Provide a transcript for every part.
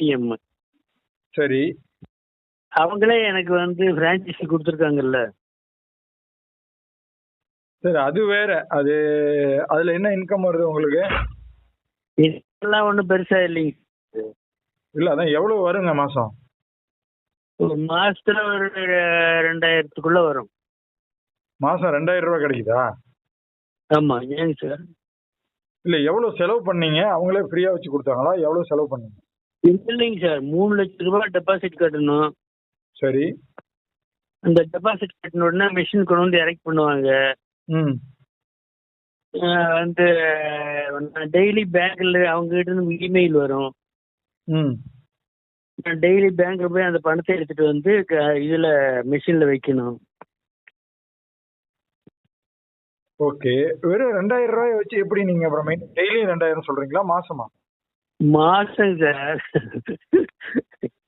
ATM சரி. அவங்களே எனக்கு வந்து பிரான்ச்சைசி கொடுத்துருக்காங்கல்ல. சரி அது வேற. அது அதுல என்ன இன்கம் வருது உங்களுக்கு? இதெல்லாம் ஒன்றும் பெருசா இல்லைங்க. இல்ல அதான் எவ்வளவு வருங்க மாசம்? ஒரு மாசத்துல ஒரு ரெண்டாயிரத்துக்குள்ள வரும். மாசம் ரெண்டாயிரம் ரூபாய் கிடைக்குதா? ஆமா ஏங்க சார்? இல்ல எவ்வளவு செலவு பண்ணீங்க? அவங்களே ஃப்ரீயா வச்சு கொடுத்தாங்களா? எவ்வளவு செலவு பண்ணீங்க? இல்லைங்க சார் மூணு லட்ச ரூபாய் டெபாசிட் கட்டணும். சரி. அந்த டெபாசிட் கட்டின உடனே மிஷின் கொண்டு வந்து இறக்கி பண்ணுவாங்க. ம். வந்து டெய்லி பேங்க்ல அவங்க கிட்ட இருந்து இமெயில் வரும். ம். நான் டெய்லி பேங்க்ல போய் அந்த பணத்தை எடுத்துட்டு வந்து இதுல மிஷின்ல வைக்கணும். ஓகே. வெறும் ரெண்டாயிரம் ரூபாய் வச்சு எப்படி நீங்க அப்புறம் டெய்லியும் ரெண்டாயிரம் சொல்றீங்களா? மாசமா? மாசம் சார்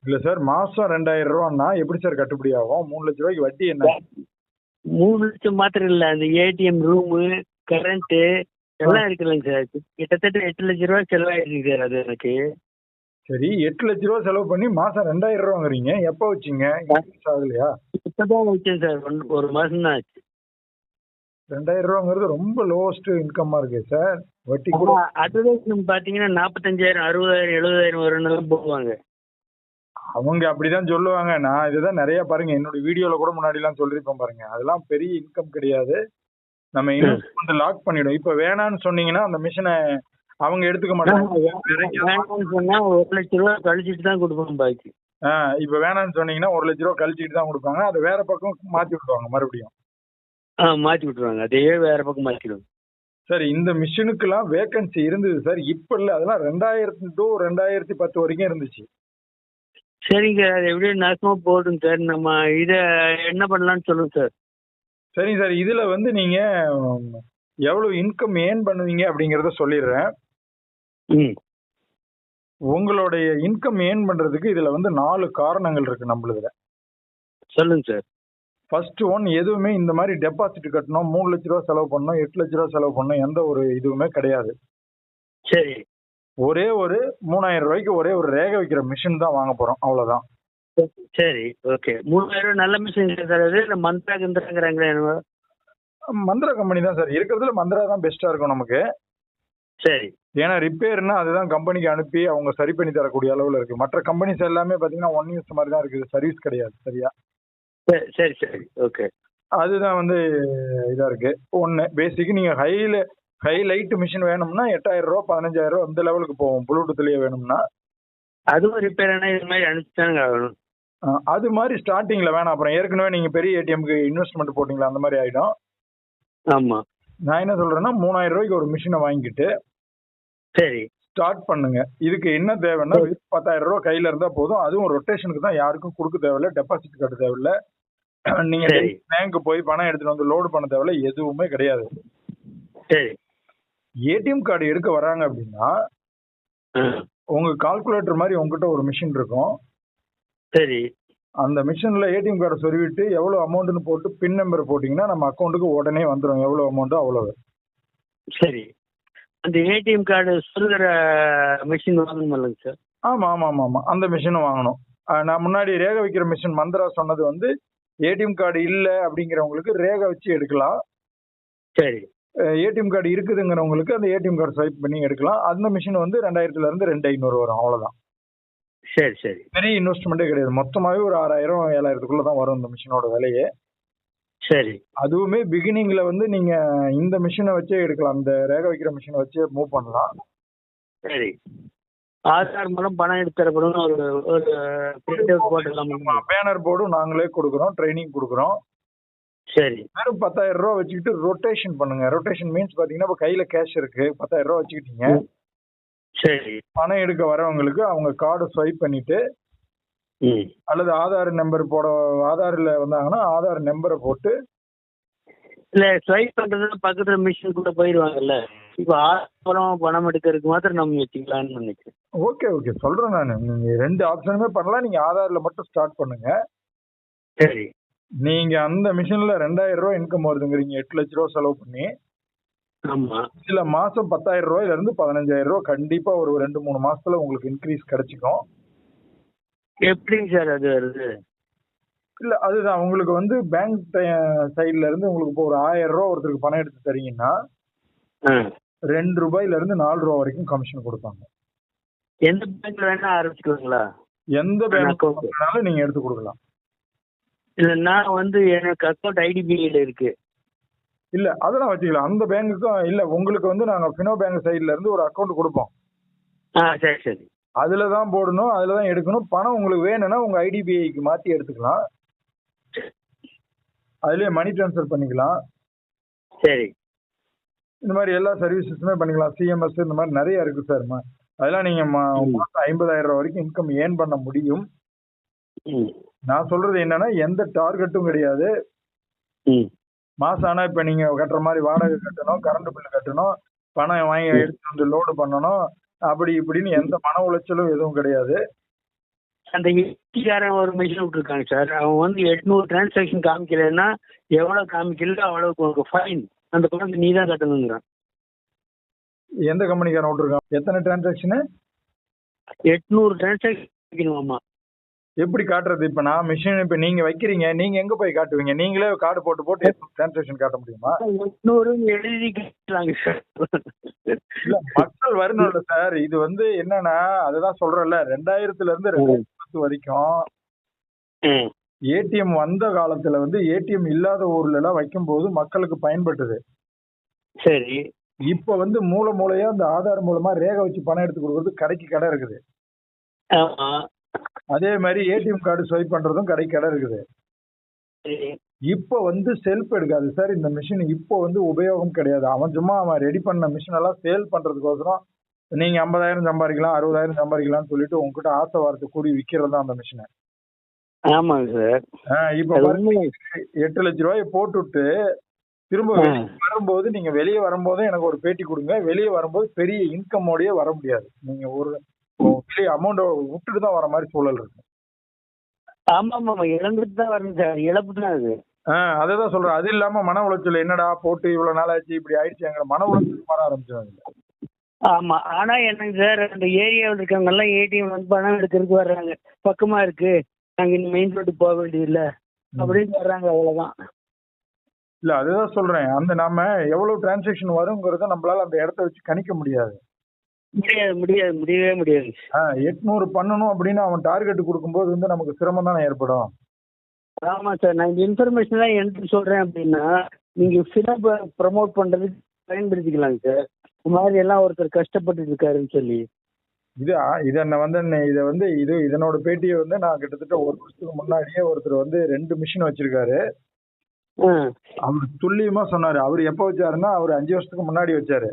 இல்ல சார் மாசம் ரெண்டாயிரம் ரூபான்னா எப்படி சார் கட்டுப்படி ஆகும்? மூணு லட்ச ரூபாய்க்கு வட்டி என்ன? மூணு லட்சம் மாத்திரம் இல்ல அந்த ஏடிஎம் ரூமு கரண்ட் எல்லாம் இருக்குல்லங்க சார் கிட்டத்தட்ட எட்டு லட்ச ரூபாய் செலவாயிருக்கு சார் அது எனக்கு. சரி எட்டு லட்ச ரூபா செலவு பண்ணி மாசம் ரெண்டாயிரம் ரூபாங்கிறீங்க. எப்போ வச்சீங்க? ஆகலையா? இப்பதான் வச்சேன் சார் ஒரு மாசம் தான் ஆச்சு. ரெண்டாயிரம் ரூபாங்கிறது ரொம்ப லோவஸ்ட் இன்கம்மா இருக்கு சார் வட்டி கூட advertisement பாத்தீங்கன்னா நாற்பத்தஞ்சாயிரம் அறுபதாயிரம் எழுபதாயிரம் வரும்னு போடுவாங்க. அவங்க அப்படிதான் சொல்லுவாங்க. நான் இதுதான் நிறைய பாருங்க. என்னோட வீடியோல கூட முன்னாடி எல்லாம் சொல்லிருப்பேன் பாருங்க. அதெல்லாம் பெரிய இன்கம் கிடையாது. நம்ம இன்வெஸ்ட்மெண்ட் லாக் பண்ணிடும். இப்ப வேணாம்னு சொன்னீங்கன்னா அந்த மிஷினை அவங்க எடுத்துக்க மாட்டாங்க. சொன்னா ஒரு லட்ச ரூபாய் கழிச்சிட்டு தான் கொடுப்போம் பாக்கி. இப்ப வேணாம்னு சொன்னீங்கன்னா ஒரு லட்ச ரூபா கழிச்சிட்டு தான் கொடுப்பாங்க. அதை வேற பக்கம் மாத்தி விட்டுருவாங்க மறுபடியும். ஆ மாத்தி விட்டுருவாங்க. அதே வேற பக்கம் மாத்திடுவாங்க. சார் இந்த மிஷினுக்கெல்லாம் வேகன்சி இருந்தது சார். இப்ப இல்ல. அதெல்லாம் ரெண்டாயிரத்தி டூ ரெண்டாயிரத்தி பத்து வரைக்கும் இருந்துச்சு. சரிங்க அது எப்படியோ நாசமா போதும் சார். நம்ம இத என்ன பண்ணலாம்னு சொல்லுங்க சார். சரிங்க சார். இதுல வந்து நீங்க உம், எவ்வளவு இன்கம் ஏர்ன் பண்ணுவீங்க அப்படிங்கறத சொல்லிடுறேன். ம். உங்களுடைய இன்கம் ஏர்ன் பண்றதுக்கு இதுல வந்து நாலு காரணங்கள் இருக்கு நம்மளுதுல. சொல்லுங்க சார். ஃபர்ஸ்ட் ஒன் எதுவுமே இந்த மாதிரி டெபாசிட் கட்டணும் மூணு லட்ச ரூபா செலவு பண்ணணும் எட்டு லட்ச ரூபா செலவு பண்ணணும் எந்த ஒரு இதுவுமே கிடையாது. சரி. ஒரே ஒரு மூணாயிரம் ரூபாய்க்கு ஒரே ஒரு ரேக வைக்கிற மிஷின் தான் வாங்க போறோம் அவ்வளவுதான். சரி ஓகே மூணாயிரம் ரூபாய் நல்ல மிஷின் சார் அது இந்த மந்த்ரா கிந்திராங்கிறாங்களே என்னவோ? மந்திரா கம்பெனி தான் சார் இருக்கிறதுல மந்திரா தான் பெஸ்டா இருக்கும் நமக்கு. சரி. ஏன்னா ரிப்பேர்னா அதுதான் கம்பெனிக்கு அனுப்பி அவங்க சரி பண்ணி தரக்கூடிய அளவுல இருக்கு. மற்ற கம்பெனிஸ் எல்லாமே பாத்தீங்கன்னா ஒன் யூஸ் மாதிரி தான் இருக்குது. சர்வீஸ் கிடையாது சரியா? சரி, சரி சரி. ஓகே அதுதான் வந்து இதா இருக்கு. ஒன்னு பேசிக் நீங்க ஹைல ஹை லைட் மிஷின் வேணும்னா எட்டாயிரம் ரூபா பதினஞ்சாயிரம் ரூபா அந்த லெவலுக்கு போகும். ப்ளூடூத்லயே வேணும்னா. அதுவும் ரிப்பேர் ஆனா இது மாதிரி அனுப்பிச்சுதாங்க ஆகணும். அது மாதிரி ஸ்டார்டிங்ல வேணாம். அப்புறம் ஏற்கனவே நீங்க பெரிய ஏடிஎம்க்கு இன்வெஸ்ட்மெண்ட் போட்டீங்களா? அந்த மாதிரி ஆயிடும். ஆமா. நான் என்ன சொல்றேன்னா மூணாயிரம் ரூபாய்க்கு ஒரு மிஷினை வாங்கிட்டு சரி. ஸ்டார்ட் பண்ணுங்க. இதுக்கு என்ன தேவைன்னா பத்தாயிரம் ரூபாய் கையில இருந்தா போதும். அதுவும் ரொட்டேஷனுக்கு தான் யாருக்கும் கொடுக்க தேவையில்ல. டெபாசிட் கட்ட தேவையில்ல. நீங்க. பேங்க் போய் பணம் எடுத்துட்டு வந்து லோடு பண்ண தேவையில்ல. எதுவுமே கிடையாது. சரி. ஏடிஎம் கார்டு எடுக்க வராங்க அப்படின்னா உங்க கால்குலேட்டர் மாதிரி உங்ககிட்ட ஒரு மிஷின் இருக்கும். சரி. அந்த மிஷின்ல ஏடிஎம் கார்டை சொருவிட்டு எவ்வளவு அமௌண்ட்னு போட்டு பின் நம்பர் போட்டீங்கன்னா நம்ம அக்கௌண்ட்டுக்கு உடனே வந்துடும் எவ்வளவு அமௌண்ட்டோ அவ்வளவு. சரி. அந்த ஏடிஎம் கார்டு சொல்லுற மிஷின் வாங்கணுமில்லங்க சார்? ஆமா ஆமா ஆமா ஆமா. அந்த மிஷினும் வாங்கணும். நான் முன்னாடி ரேக வைக்கிற மிஷின் மந்திரா சொன்னது வந்து ஏடிஎம் கார்டு இல்ல அப்படிங்கிறவங்களுக்கு ரேக வச்சு எடுக்கலாம். சரி. ஏடிஎம் கார்டு இருக்குதுங்கிறவங்களுக்கு அந்த ஏடிஎம் கார்டு ஸ்வைப் பண்ணி எடுக்கலாம். அந்த மிஷின் வந்து ரெண்டாயிரத்துல இருந்து ரெண்டு ஐநூறு வரும் அவ்வளவுதான். சரி சரி. பெரிய இன்வெஸ்ட்மெண்ட்டே கிடையாது. மொத்தமாவே ஒரு ஆறாயிரம் ஏழாயிரத்துக்குள்ள தான் வரும் இந்த மிஷினோட விலையே. சரி. அதுவுமே பிகினிங்ல வந்து நீங்க இந்த மிஷினை வச்சே எடுக்கலாம். அந்த ரேக வைக்கிற மிஷினை வச்சே மூவ் பண்ணலாம். சரி. ஆதார் மூலம் பணம் எடுத்து தரப்படும் ஒரு ஒரு பிரிண்ட் அவுட் போட்டுக்கலாம் பேனர் போர்டும் நாங்களே கொடுக்குறோம் ட்ரைனிங் கொடுக்குறோம். சரி. வெறும் பத்தாயிரம் ரூபா வச்சுக்கிட்டு ரொட்டேஷன் பண்ணுங்க. ரொட்டேஷன் மீன்ஸ் பாத்தீங்கன்னா இப்போ கையில கேஷ் இருக்கு பத்தாயிரம் ரூபா வச்சுக்கிட்டீங்க. சரி. பணம் எடுக்க வரவங்களுக்கு அவங்க கார்டு ஸ்வைப் பண்ணிட்டு ம். அல்லது ஆதார் நம்பர் போட ஆதார்ல வந்தாங்கன்னா ஆதார் நம்பரை போட்டு இல்ல ஸ்வைப் பண்றது பக்கத்துல மிஷின் கூட போயிடுவாங்கல்ல. இப்போ மூலம் பணம் எடுக்கிறதுக்கு மாத்திரம் நம்ம வச்சுக்கலாம்னு நினைக்கிறேன். ஓகே ஓகே சொல்றேன் நான். நீங்க ரெண்டு ஆப்ஷனுமே பண்ணலாம். நீங்க ஆதார்ல மட்டும் ஸ்டார்ட் பண்ணுங்க. சரி. நீங்க அந்த மிஷின்ல ரெண்டாயிரம் ரூபாய் இன்கம் வருதுங்கிறீங்க. எட்டு லட்ச ரூபா செலவு பண்ணி. ஆமா. சில மாசம் பத்தாயிரம் ரூபாயில இருந்து பதினஞ்சாயிரம் ரூபாய் கண்டிப்பா ஒரு ரெண்டு மூணு மாசத்துல உங்களுக்கு இன்க்ரீஸ் கிடைச்சிக்கும். எப்படிங்க சார் அது வருது? இல்ல அதுதான். உங்களுக்கு வந்து பேங்க் சைடுல இருந்து உங்களுக்கு இப்போ ஒரு ஆயிரம் ரூபா ஒருத்தருக்கு பணம் எடுத்து தரீங்கன்னா ரெண்டு ரூபாயில இருந்து நாலு ரூபா வரைக்கும் கமிஷன் கொடுப்பாங்க. எந்த பேங்க்ல வேணா ஆரம்பிச்சுக்கோங்களா? எந்த பேங்க் account. நீங்க எடுத்து கொடுக்கலாம். இல்ல நான் வந்து எனக்கு அக்கௌண்ட் ஐடிபிஐல இருக்கு. இல்ல அதெல்லாம் வச்சுக்கலாம். அந்த பேங்குக்கும் இல்ல உங்களுக்கு வந்து நாங்க பினோ பேங்க் சைடுல இருந்து ஒரு அக்கௌண்ட் கொடுப்போம். ஆ சரி சரி. அதுல தான் போடணும் அதுல தான் எடுக்கணும். பணம் உங்களுக்கு வேணும்னா உங்க ஐடிபிஐக்கு மாத்தி எடுத்துக்கலாம். அதுலயே மணி ட்ரான்ஸ்ஃபர் பண்ணிக்கலாம். சரி. இந்த மாதிரி எல்லா சர்வீசஸுமே பண்ணிக்கலாம். சிஎம்எஸ் இந்த மாதிரி நிறைய இருக்கு சார் அதெல்லாம் நீங்க. மாசம் ஐம்பதாயிரம் ரூபாய் வரைக்கும் இன்கம் ஏர்ன் பண்ண முடியும். நான் சொல்றது என்னன்னா எந்த டார்கெட்டும் கிடையாது. மாசம் ஆனா இப்ப நீங்க கட்டுற மாதிரி வாடகை கட்டணும் கரண்ட் பில் கட்டணும் பணம் வாங்கி. எடுத்து வந்து லோடு பண்ணணும் அப்படி இப்படின்னு எந்த மன உளைச்சலும் எதுவும் கிடையாது. அந்த ஹிந்திக்காரன் ஒரு மிஷின் விட்டுருக்காங்க சார் அவன் வந்து எட்நூறு டிரான்சாக்ஷன் காமிக்கலைன்னா எவ்வளோ காமிக்கல அவ்வளோக்கு உங்களுக்கு ஃபைன் அந்த பணத்தை நீ தான் கட்டணுங்கிறான். எந்த கம்பெனிக்காரன் விட்டுருக்கான் எத்தனை டிரான்சாக்ஷனு எட்நூறு டிரான்சாக்ஷன் காமிக்கணுமாமா எப்படி காட்டுறது? இப்ப நான் மிஷின் இப்ப நீங்க வைக்கிறீங்க நீங்க எங்க போய் காட்டுவீங்க? நீங்களே கார்டு போட்டு போட்டு டிரான்சாக்ஷன் காட்ட முடியுமா? எட்நூறு எழுதி கட்டுறாங்க சார். இல்ல மக்கள் வரணும்ல சார். இது வந்து என்னன்னா அதுதான் சொல்றேன்ல ரெண்டாயிரத்துல இருந்து ரெண்டாயிரத்தி வரைக்கும் ஏடிஎம் வந்த காலத்துல வந்து ஏடிஎம் இல்லாத ஊர்ல எல்லாம் வைக்கும்போது மக்களுக்கு பயன்பட்டது. சரி. இப்ப வந்து மூல மூலையா அந்த ஆதார் மூலமா ரேகை வச்சு பணம் எடுத்து கொடுக்கறது கடைக்கு கடை இருக்குது. அதே மாதிரி ஏடிஎம் கார்டு ஸ்வைப் பண்றதும் கடைக்கு கடை இருக்குது. இப்போ வந்து செல்ஃப் எடுக்காது சார். இந்த மிஷின் இப்போ வந்து உபயோகம் கிடையாது. அவன் சும்மா அவன் ரெடி பண்ண மிஷின் எல்லாம் சேல் பண்றதுக்கோசரம் நீங்க ஐம்பதாயிரம் சம்பாதிக்கலாம் அறுபதாயிரம் சம்பாதிக்கலாம்னு சொல்லிட்டு உங்ககிட்ட ஆசை வார்த்தை கூடி விற்கிறது தான் அந்த மிஷினை ஆமாங்க சார். இப்போ. எட்டு லட்ச ரூபாயை போட்டுட்டு திரும்ப வரும்போது நீங்க வெளியே வரும்போது எனக்கு ஒரு பேட்டி கொடுங்க. வெளியே வரும்போது பெரிய இன்கமோடயே வர முடியாது. நீங்க ஒரு வெளியே அமௌண்ட் விட்டுட்டு தான் வர மாதிரி சூழல் இருக்கு. ஆமா ஆமா இழந்துட்டு தான் வரணும் சார். இழப்பு தான் அது. ஆஹ் அதை தான் சொல்றேன். அது இல்லாம மன உளைச்சல் என்னடா போட்டு இவ்வளவு நாள் ஆச்சு இப்படி ஆயிடுச்சுங்கிற மன உளைச்சல் வர ஆரம்பிச்சிருவாங்க. ஆமா ஆனா என்னங்க சார் அந்த ஏரியாவில் இருக்கவங்க எல்லாம் ஏடிஎம் வந்து பணம் எடுக்கிறதுக்கு வர்றாங்க. பக்கமா இருக்கு. நாங்க இந்த மெயின் ரோட்டுக்கு போக வேண்டியதில்ல. அப்படின்னு வர்றாங்க அவ்வளவுதான். இல்ல அதுதான் சொல்றேன். அந்த நாம எவ்வளவு டிரான்சாக்ஷன் வருங்கிறத நம்மளால அந்த இடத்த வச்சு கணிக்க முடியாது. முடியாது முடியாது முடியவே முடியாது. எட்நூறு பண்ணணும் அப்படின்னு அவன் டார்கெட் கொடுக்கும்போது வந்து நமக்கு சிரமம் தானே ஏற்படும். ஆமா சார் நான் இந்த இன்ஃபர்மேஷன் எல்லாம் எனக்கு சொல்றேன் அப்படின்னா நீங்க ஃபினாப்பை ப்ரமோட் பண்றதுக்கு பயன்படுத்திக்கலாங்க சார். இந்த மாதிரி எல்லாம் ஒருத்தர் கஷ்டப்பட்டு இருக்காருன்னு சொல்லி. இது இதை நான் வந்து இதை வந்து இது இதனோட பேட்டியை வந்து நான் கிட்டத்தட்ட ஒரு வருஷத்துக்கு முன்னாடியே ஒருத்தர் வந்து ரெண்டு மிஷின் வச்சிருக்காரு. அவர் துல்லியமா சொன்னாரு. அவர் எப்ப வச்சாருன்னா அவர் அஞ்சு வருஷத்துக்கு முன்னாடி வச்சாரு.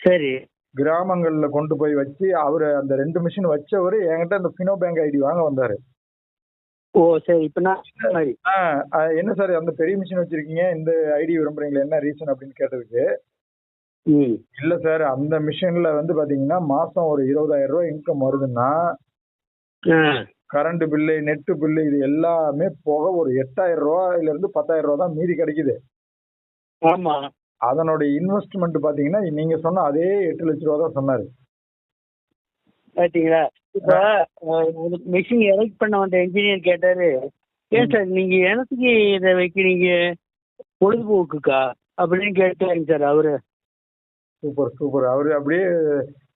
சரி. கிராமங்கள்ல கொண்டு போய் வச்சு அவர் அந்த ரெண்டு மிஷின் வச்சவர் என்கிட்ட அந்த பினோ பேங்க் ஐடி வாங்க வந்தாரு. ஓ சரி. இப்போ நான் என்ன சார் அந்த பெரிய மிஷின் வச்சிருக்கீங்க? இந்த ஐடி விரும்புறீங்களா? என்ன ரீசன் அப்படின்னு கேட்டதுக்கு. ம். இல்ல சார் அந்த மிஷின்ல வந்து பாத்தீங்கன்னா மாசம் ஒரு இருபதாயிரம் ரூபாய் இன்கம் வருதுன்னா ஆ. கரண்ட் பில்லு நெட்டு பில்லு இது எல்லாமே போக ஒரு எட்டாயிரம் ரூபாயில இருந்து பத்தாயிரம் ரூபா தான் மீதி கிடைக்குது. ஆமா. அதனோட இன்வெஸ்ட்மெண்ட் பாத்தீங்கன்னா நீங்க சொன்ன அதே எட்டு லட்ச ரூபா தான் சொன்னாரு. பாத்தீங்களா? இப்போ மிஷின் எலக்ட் பண்ண வந்த என்ஜினியர் கேட்டாரு ஏன் சார் நீங்க எனக்கு இதை வைக்கிறீங்க? பொழுதுபோக்குக்கா? அப்படின்னு கேட்டாருங்க சார் அவரு. சூப்பர் சூப்பர் அவரு அப்படியே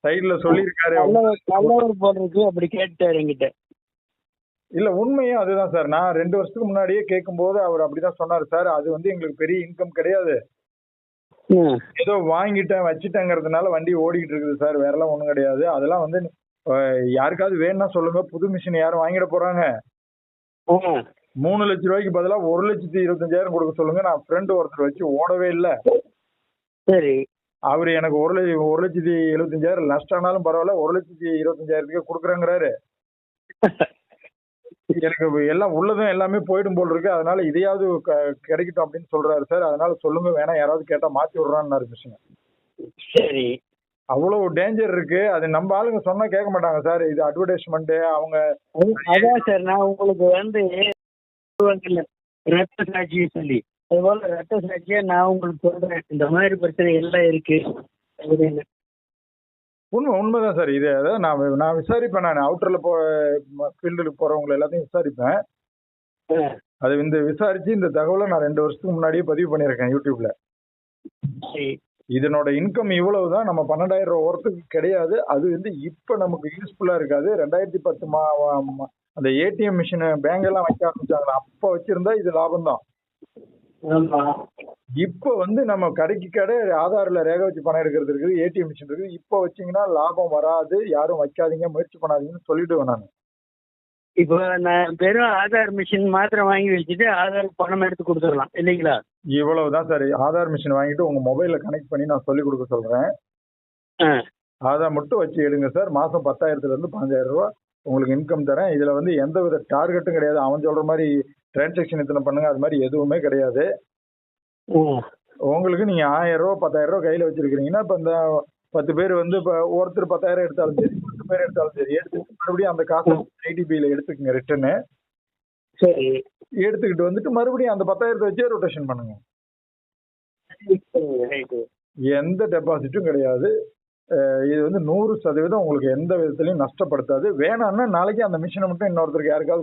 சைடுல சொல்லியிருக்காரு. நல்லவர் நல்லவர் போடுறதுக்கு அப்படி கேட்டாரு என்கிட்ட. இல்ல உண்மையும் அதுதான் சார். நான் ரெண்டு வருஷத்துக்கு முன்னாடியே கேட்கும்போது அவர் அப்படிதான் சொன்னாரு சார். அது வந்து எங்களுக்கு பெரிய இன்கம் கிடையாது. ஏதோ வாங்கிட்டேன் வச்சுட்டேங்கிறதுனால வண்டி ஓடிக்கிட்டு இருக்குது சார். வேற எல்லாம் ஒண்ணும் கிடையாது. அதெல்லாம் வந்து யாருக்காவது வேணும்னா சொல்லுங்க. புது மிஷின் யாரும் வாங்கிட போறாங்க. மூணு லட்ச ரூபாய்க்கு பதிலா ஒரு லட்சத்தி இருபத்தஞ்சாயிரம் கொடுக்க சொல்லுங்க. நான் ஃப்ரெண்டு ஒருத்தர் வச்சு ஓடவே இல்லை. சரி. அவர் எனக்கு ஒரு லட்சம் ஒரு லட்சத்தி எழுபத்தஞ்சாயிரம் நஷ்டம் ஆனாலும் பரவாயில்ல ஒரு லட்சத்தி இருபத்தஞ்சாயிரத்துக்கே கொடுக்குறேங்கிறாரு. எனக்கு எல்லாம் உள்ளதும் எல்லாமே போயிடும் போல் இருக்கு. அதனால இதையாவது க- கிடைக்கட்டும் அப்படின்னு சொல்றாரு சார். அதனால சொல்லுங்க வேணா யாராவது கேட்டா மாத்தி விடுறான்னு மிஷின். சரி. அவ்வளவு டேஞ்சர் இருக்கு. அது நம்ம ஆளுங்க சொன்னா கேட்க மாட்டாங்க சார். இது அட்வர்டைஸ்மெண்ட் அவங்க அது- அதான் சார் நான் உங்களுக்கு வந்து ரத்த சாட்சியை சொல்லி அதுபோல ரத்த சாட்சியா நான் உங்களுக்கு சொல்றேன். இந்த மாதிரி பிரச்சனை எல்லாம் இருக்கு. அப்படின்னு. உண்மை உண்மைதான் சார். இது அதாவது நான் நான் விசாரிப்பேன் நான். அவுட்டரில் போ ஃபீல்டுக்கு போகிறவங்க எல்லாத்தையும் விசாரிப்பேன். அது இந்த விசாரிச்சு இந்த தகவலை நான் ரெண்டு வருஷத்துக்கு முன்னாடியே பதிவு பண்ணியிருக்கேன் யூடியூப்ல. இதனோட இன்கம் இவ்வளவு தான் நம்ம பன்னெண்டாயிரம் ரூபா ஒர்த்துக்கு கிடையாது. அது வந்து இப்போ நமக்கு யூஸ்ஃபுல்லாக இருக்காது. ரெண்டாயிரத்தி பத்து மா அந்த ஏடிஎம் மிஷின் பேங்க் எல்லாம் வைக்க ஆரம்பிச்சாங்களா? அப்போ வச்சிருந்தா இது லாபம் தான் இப்போ வந்து நம்ம கடைக்கு கடை ஆதாரில் ரேகை வச்சு பணம் எடுக்கிறது இருக்குது ஏடிஎம் மிஷின் இருக்குது. இப்போ வச்சீங்கன்னா லாபம் வராது யாரும் வைக்காதீங்க முயற்சி பண்ணாதீங்கன்னு சொல்லிடுவேன் நான். இப்போ நான் வெறும் ஆதார் மிஷின் மாத்திரம் வாங்கி வச்சுட்டு ஆதார் பணம் எடுத்து கொடுத்துடலாம் இல்லைங்களா? இவ்வளவு தான் சார். ஆதார் மிஷின் வாங்கிட்டு உங்க மொபைலில் கனெக்ட் பண்ணி நான் சொல்லி கொடுக்க சொல்றேன். ஆதார் மட்டும் வச்சு எடுங்க சார். மாசம் பத்தாயிரத்துல இருந்து பதினஞ்சாயிரம் ரூபா உங்களுக்கு இன்கம் தரேன். இதுல வந்து எந்த வித டார்கெட்டும் கிடையாது. அவன் சொல்ற மாதிரி டிரான்சாக்ஷன் இத்தனை பண்ணுங்க அது மாதிரி எதுவுமே கிடையாது. உங்களுக்கு நீங்க ஆயிரம் ரூபா பத்தாயிரம் ரூபா கையில வச்சிருக்கீங்கன்னா இப்ப இந்த பத்து பேர் வந்து இப்ப ஒருத்தர் பத்தாயிரம் எடுத்தாலும் சரி பத்து பேர் எடுத்தாலும் சரி எடுத்து மறுபடியும் அந்த காசை ஐடிபியில எடுத்துக்கங்க ரிட்டர்னு சரி. எடுத்துக்கிட்டு வந்துட்டு மறுபடியும் அந்த பத்தாயிரத்தை வச்சே ரொட்டேஷன் பண்ணுங்க. எந்த டெபாசிட்டும் கிடையாது. இது வந்து நூறு சதவீதம் உங்களுக்கு எந்த விதத்துலையும் நஷ்டப்படுத்தாது. வேணாம்னா நாளைக்கு அந்த மிஷினை மட்டும் இன்னொருத்தருக்கு யாருக்காவது